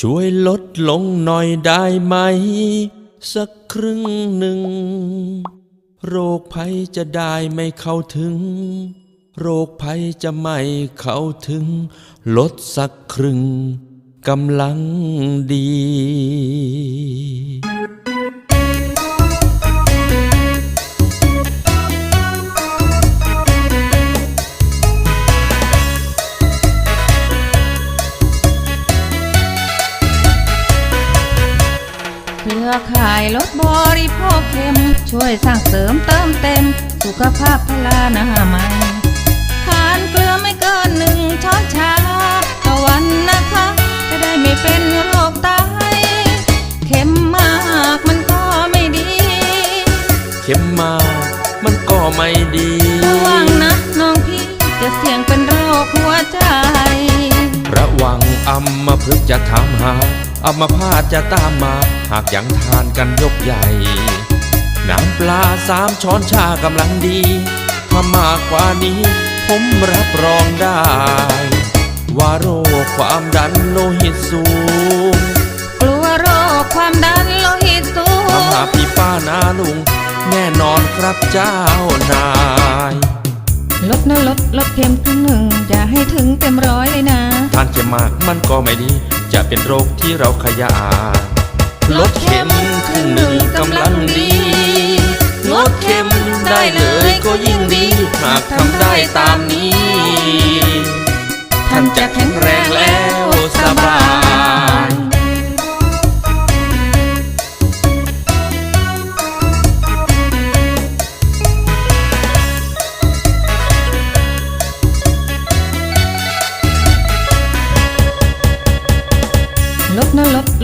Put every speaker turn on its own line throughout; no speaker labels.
ช่วยลดลงหน่อยได้ไหม สักครึ่งหนึ่ง โรคภัยจะได้ไม่เข้าถึง โรคภัยจะไม่เข้าถึง ลดสักครึ่งกำลังดี
เครือข่ายลดบริโภคเค็ม ช่วยสร้างเสริมเติมเต็ม สุขภาพพลานามัยทานเกลือไม่เกินหนึ่งช้อนชาต่อวันนะคะ จะได้ไม่เป็นโรคไตเค็มมากมันก็ไม่ดี
เข็มมาก มันก็ไม่ดี
ระวังนะน้องพี่จะเสี่ยงเป็นโรคหัวใจ
ระวังอัมมาพึกษ์จะถามหา อัมพาตจะตามมา หากยังทานกันยกใหญ่ น้ำปลาสามช้อนชากำลังดีถ้ามากกว่านี้ ผมรับรองได้ ว่าโรคความดันโลหิตสูง
กลัวโรคความดันโลหิตสู
ทำหางพี่ป้านาลุง แน่นอนครับเจ้านาย
ลดนะลดลดเค็มครึ่งหนึ่งอย่าให้ถึงเต็มร้อยเลยนะ
ทานเค็มมากมันก็ไม่ดี จะเป็นโรคที่เราขยาลดเข็มครึ่งหนึ่งกำลังดีลดเข็มได้เลยก็ยิ่งดี หากทำได้ตามนี้ ท่านจะแข็งแรงแล้วสบาย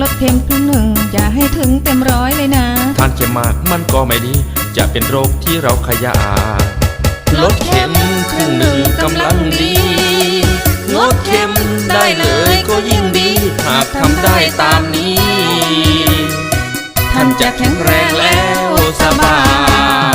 ลดลดเค็มครึ่งหนึ่ง อย่าให้ถึงเต็มร้อยเลยนะ
ทานเค็มมากมันก็ไม่ดี จะเป็นโรคที่เราขยาลดเค็มครึ่งหนึ่งกำลังดีลดเค็มได้เลยก็ยิ่งดี หากทำได้ตามนี้ ท่านจะแข็งแรงแล้วสบาย